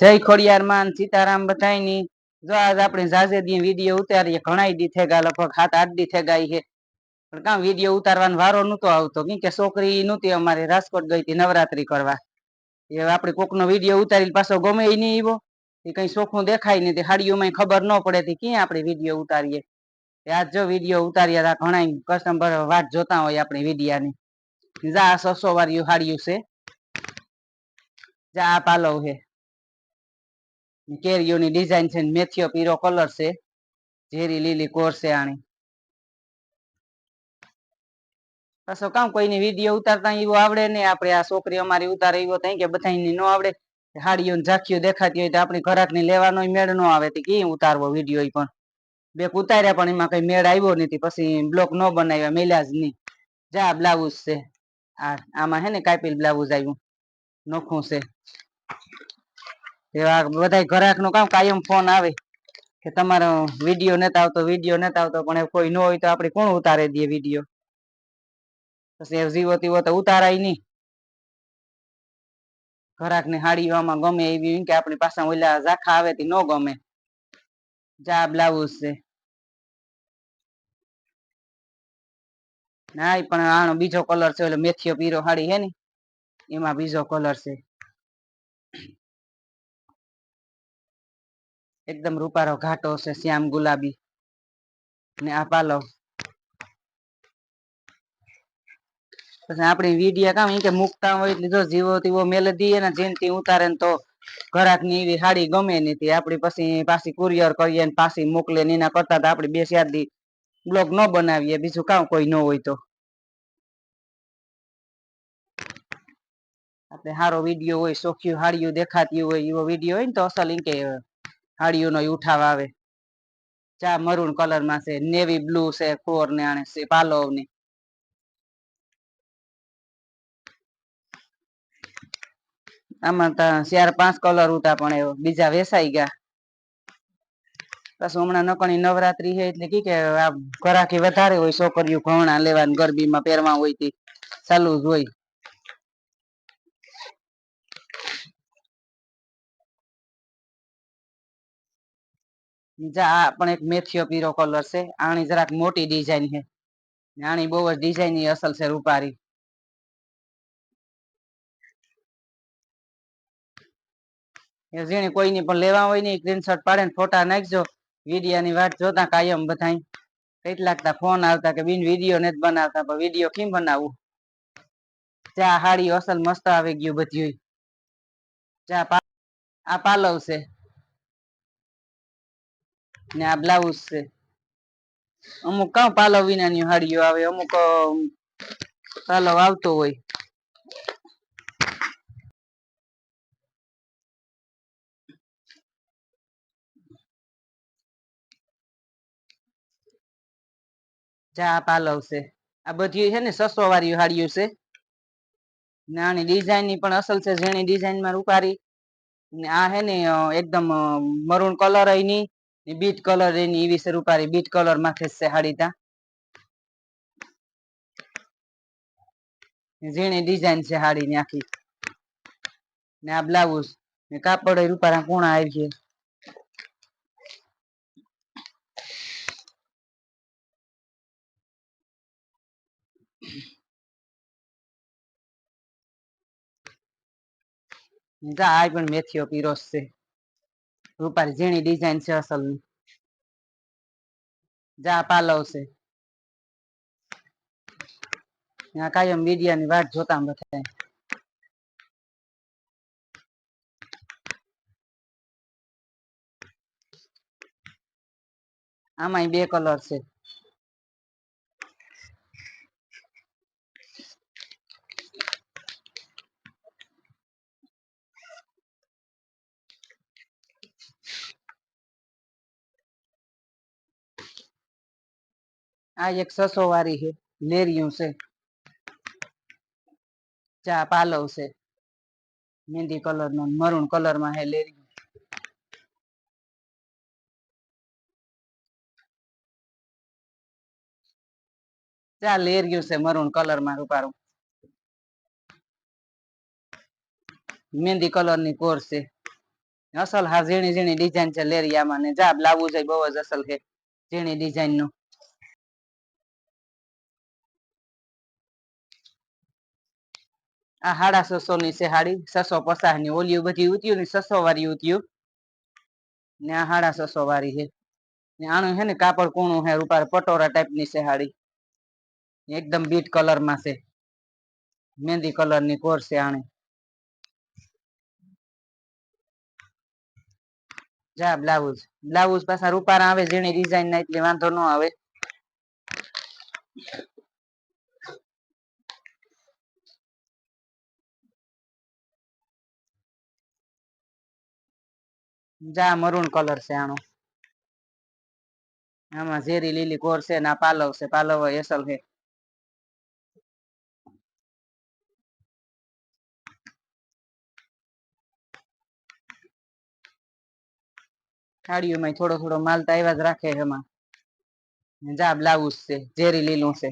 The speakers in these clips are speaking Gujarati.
જય ખોડિયાર માન, સીતારામ બધાયની. જો આજ આપણે જાજેદી વીડિયો ઉતારીએ ઘણા દી થેગા, લગભગ સાત, આઠ દી થેગા છે પણ કામ વીડિયો ઉતારવાનો વારો નતો આવતો. કે છોકરી નહોતી અમારે રાજકોટ ગઈ હતી નવરાત્રી કરવા. એ આપણે કોકનો વીડિયો ઉતારી પાછો ગમે એ નહીં એવો એ કઈ ચોખ્ખું દેખાય નહીં. હાડીઓમાં ખબર ન પડે તે ક્યાં આપણે વીડિયો ઉતારીએ. આજ જો વીડિયો ઉતાર્યા હતા ઘણા કસ્ટમર વાટ જોતા હોય આપણી વિડીયાની. જા સસો વાળી હાડિયું છે. જા આ પાલવ છે. કેરીઓની ડિઝાઇન છે મેથીઓ પીરો કલર છે. ઝેરી લીલી કોર છે આની. પાછો કામ કોઈની વીડિયો ઉતારતા એવો આવડે ને આપણે આ છોકરી અમારી ઉતારે એવો થાય કે બધાની ન આવડે. હાડીઓ ઝાંખીઓ દેખાતી હોય તો આપણી ઘરાકની લેવાનો મેળ ન આવે તો કઈ ઉતારવો વીડિયો પણ? બે ઉતાર્યા પણ એમાં કઈ મેળ આવ્યો નથી. પછી બ્લોક ન બનાવ્યા, મેલ્યા જ નહીં. જા બ્લાઉઝ છે. આ, આમાં હે ને કાપીલ બ્લાઉઝ આવ્યું. નોખું છે. એવા બધા ઘરાકનું કામ કાયમ ફોન આવે. કે તમારો વીડિયો નતા આવતો, વીડિયો નતા આવતો, પણ કોઈ ન હોય તો આપણે કોણ ઉતારે દઈએ વીડિયો? પછી જીવો તીવો તો ઉતારાય નહીં ઘરાક ને હાડીઓમાં ગમે એવી કે આપણી પાસે ઓલા ઝાખા આવે તે ન ગમે. જા બ્લાઉઝ છે. ના પણ આનો બીજો કલર છે, ઓલો મેથીઓ પીરો હાડી હે ને, એમાં બીજો કલર છે. એકદમ રૂપારો ઘાટો છે શ્યામ ગુલાબી. ને આ પાલો. પછી આપણી વીડિયા કામ કે મુકતા હોય એટલે જીવો તીવો મેલ દઈએ ને જેનથી ઉતારે ને તો ઘરાકની એવી હાડી ગમે નહીં આપડી પછી પાછી કુરિયર કરીએ પાછી મોકલે ને એના કરતા તો આપણે બે ચાર દી બ્લોગ ન બનાવીએ, બીજું કામ કોઈ ન હોય તો. આપણે સારો વીડિયો હોય સોખ્યું હાડીયું દેખાતી હોય એવો વીડિયો હોય ને તો અસલ કે હાડીઓનો ઉઠાવ આવે. ચા મરૂન કલરમાં છે, નેવી બ્લુ છે કોર ને આને છે પાલવની આમાં ચાર પાંચ કલર ઉતા પણ એવો. બીજા વેસાઈ ગયા. પછી હમણાં નકણી નવરાત્રી છે એટલે કી કે આ ઘરાકી વધારે હોય, છોકરીઓ ઘઉણા લેવાનું ગરબીમાં પહેરવા હોય તે. ચાલુ જ હોય. આ પણ એક મેથીઓ પીરો કલર છે. આની જરાક મોટી ડિઝાઇન છે. આની બહુ જ ડિઝાઇન અસલ છે રૂપારી. જેને કોઈની પણ લેવા હોય ને સ્ક્રીનશોટ પાડે ને ફોટા નાખજો. વિડીયાની વાત જોતા કાયમ બધાય. કેટલાક તા ફોન આવતા કે બિન વીડિયો નથી બનાવતા, પણ વીડિયો કેમ બનાવવું ચા હાડી અસલ મસ્ત આવી ગયું બધી ચા આ પાલવ છે. ને આ બ્લાઉઝ છે. અમુક કાં પાલવ વિનાની હાડીઓ આવે, અમુક પાલવ આવતો હોય. જા પાલવ છે. આ બધી છે ને સસો વાળી હાડીઓ છે. નાની ડિઝાઇનની પણ અસલ છે, જેની ડિઝાઇનમાં રૂપારી ને આ હે ને એકદમ મરૂન કલર એની બીટ કલર એની એવી છે રૂપારી બીટ કલર માથે છે હાડી તા. ઝીણી ડિઝાઇન છે હાડીની આખી. ને આ બ્લાઉઝ. ને કાપડ રૂપારા પૂણા આવી છે આ પણ મેથીઓ પીરોસ છે. રૂપારી ઝીણી ડિઝાઇન છે અસલ. જા પાલવ છે. ત્યાં કાયમ મીડિયાની વાત જોતા બધા આમાં બે કલર છે. આ એક સસો વાળી છે લેરિયું છે. ચા પાલવ છે. મહેંદી કલર નો મરૂન કલરમાં હે લેરિયું ચા લેરિયું છે મરૂન કલરમાં રૂપારું. મહેંદી કલરની કોર છે. અસલ હા ઝીણી ઝીણી ડિઝાઇન છે લેરિયામાં ને જા જોઈએ બહુ જ અસલ છે. ઝીણી ડિઝાઇનનું. આ હાડા છસો ની છે હાડી છસો પચાસની ઓલી બધી ઉત્યું ને છસો વાળી ઉત્યું ને આ હાડા છસો વાળી છે. ને આનું છે ને કાપડ કૂણું છે, રૂપાર પટોરા ટાઈપની છે હાડી. એકદમ બીટ કલરમાં છે. મહેંદી કલરની કોર છે આણે. જા બ્લાઉઝ. બ્લાઉઝ પાછા રૂપારા આવે જેની ડિઝાઇન ના એટલે વાંધો ન આવે. જા મરૂન કલર છે આનો. આમાં ઝેરી લીલી કોર છે ના પાલવ છે. પાલવ એસલ છે. સાડીઓમાં થોડો થોડો માલ તો આવ્યા જ રાખે એમાં. જા, બ્લાઉઝ છે, ઝેરી લીલું છે.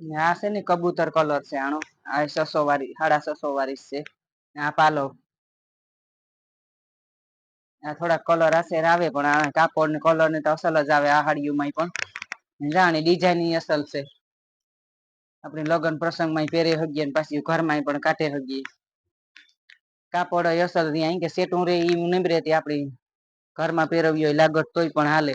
આ છે ને કબૂતર કલર છે આનો આ છસો વાળી, સાડા છસો વાળી છે. આ પાલો. આ થોડા કલર અસર આવે, પણ આ કાપડ ને કલર ને તો અસલ જ આવે આ હાડીઓમાં પણ. જાણી ડિઝાઇન અસલ છે. આપણે લગ્ન પ્રસંગમાં પહેરી હગીએ ને પાછી ઘરમાં પણ કાઢે હગીએ. કાપડ અસલ અહીં કે સેટું રે એ નીમરે તે આપણી ઘરમાં પહેરવી હોય લાગત તોય પણ હાલે.